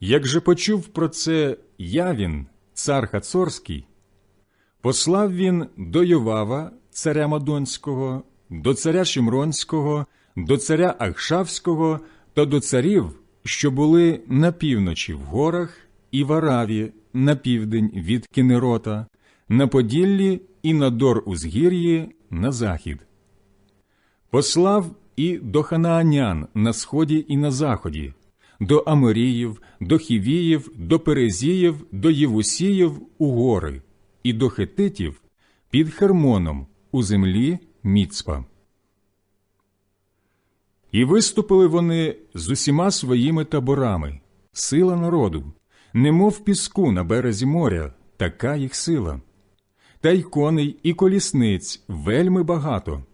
Як же почув про це Явін, цар Хацорський, послав він до Йовава, царя Мадонського, до царя Шимронського, до царя Ахшавського та до царів, що були на півночі в горах і в Араві на південь від Кінерота, на Поділлі і на Дор Узгір'ї на захід. Послав і до Ханаанян на сході і на заході, до Аморіїв, до Хівіїв, до Перезіїв, до Євусіїв у гори, і до Хетитів під Хермоном у землі Міцпа. І виступили вони з усіма своїми таборами, сила народу, немов піску на березі моря, така їх сила, та й коней і колісниць вельми багато.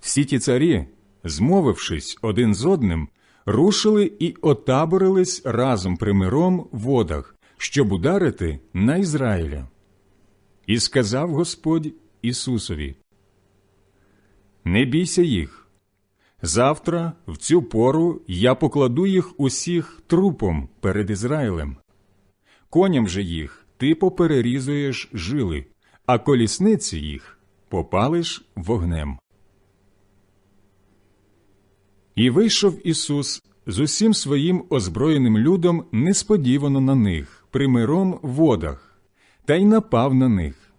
Всі ті царі, змовившись один з одним, рушили і отаборились разом примиром в водах, щоб ударити на Ізраїля. І сказав Господь Ісусові: Не бійся їх. Завтра, в цю пору, я покладу їх усіх трупом перед Ізраїлем. Коням же їх ти поперерізуєш жили, а колісниці їх попалиш вогнем. І вийшов Ісус з усім своїм озброєним людом несподівано на них, примиром в водах, та й напав на них.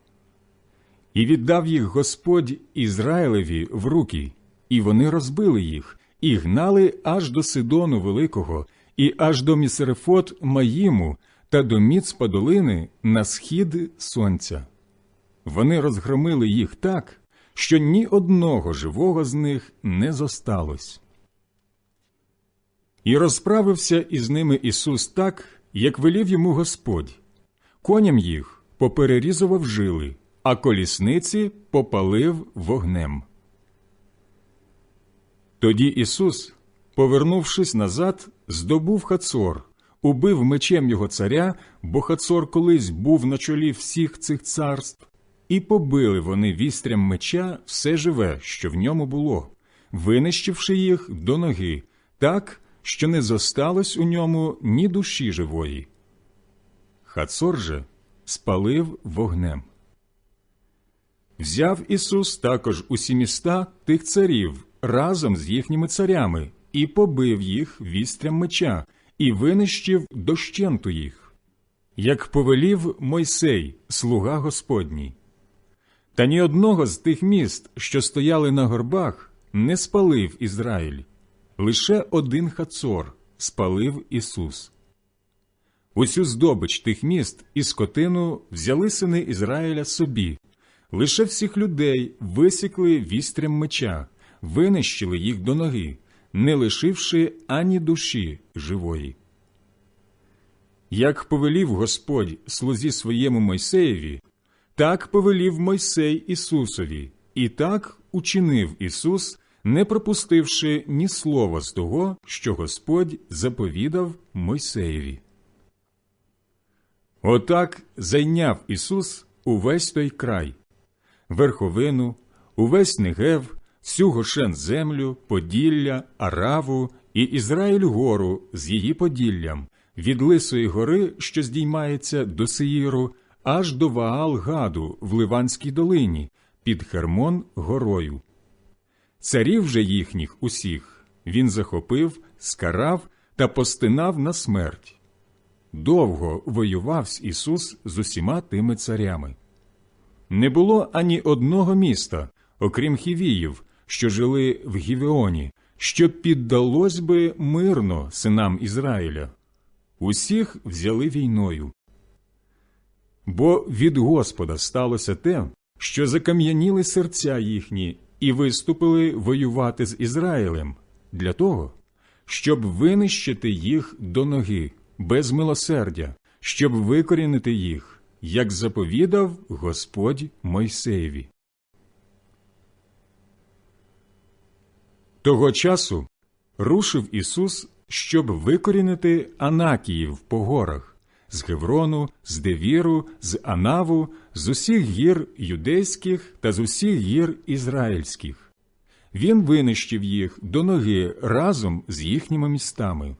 І віддав їх Господь Ізраїлеві в руки, і вони розбили їх, і гнали аж до Сидону Великого, і аж до Місерефот Маїму та до Міцпа долини на схід сонця. Вони розгромили їх так, що ні одного живого з них не зосталось. І розправився із ними Ісус так, як велів йому Господь. Коням їх поперерізував жили, а колісниці попалив вогнем. Тоді Ісус, повернувшись назад, здобув Хацор, убив мечем його царя, бо Хацор колись був на чолі всіх цих царств, і побили вони вістрям меча все живе, що в ньому було, винищивши їх до ноги, так, що не зосталось у ньому ні душі живої. Хацор же спалив вогнем. Взяв Ісус також усі міста тих царів разом з їхніми царями і побив їх вістрям меча, і винищив дощенту їх, як повелів Мойсей, слуга Господній. Та ні одного з тих міст, що стояли на горбах, не спалив Ізраїль, лише один хацор спалив Ісус. Усю здобич тих міст і скотину взяли сини Ізраїля собі, лише всіх людей висікли вістрям меча, винищили їх до ноги, не лишивши ані душі живої. Як повелів Господь слузі своєму Мойсеєві, так повелів Мойсей Ісусові, і так учинив Ісус, не пропустивши ні слова з того, що Господь заповідав Мойсеєві. Отак зайняв Ісус увесь той край, верховину, увесь Негев, всю Гошен землю, Поділля, Араву і Ізраїль гору з її поділлям, від Лисої гори, що здіймається до Сеїру, аж до Ваал Гаду в Ливанській долині, під Хермон горою. Царів же їхніх усіх він захопив, скарав та постинав на смерть. Довго воював Ісус з усіма тими царями. Не було ані одного міста, окрім Хівіїв, що жили в Гівеоні, що піддалось би мирно синам Ізраїля. Усіх взяли війною. Бо від Господа сталося те, що закам'яніли серця їхні і виступили воювати з Ізраїлем для того, щоб винищити їх до ноги без милосердя, щоб викорінити їх, як заповідав Господь Мойсеєві. Того часу рушив Ісус, щоб викорінити Анакіїв по горах з Геврону, з Девіру, з Анаву, з усіх гір юдейських та з усіх гір ізраїльських. Він винищив їх до ноги разом з їхніми містами.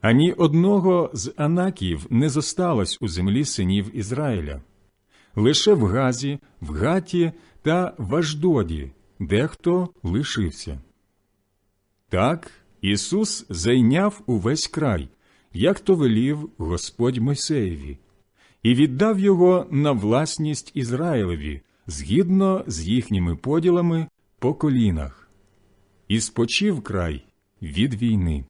Ані одного з Анаків не зосталось у землі синів Ізраїля. Лише в Газі, в Гаті та в Аждоді дехто лишився. Так Ісус зайняв увесь край, як то велів Господь Мойсеєві, і віддав його на власність Ізраїлеві згідно з їхніми поділами по колінах, і спочив край від війни.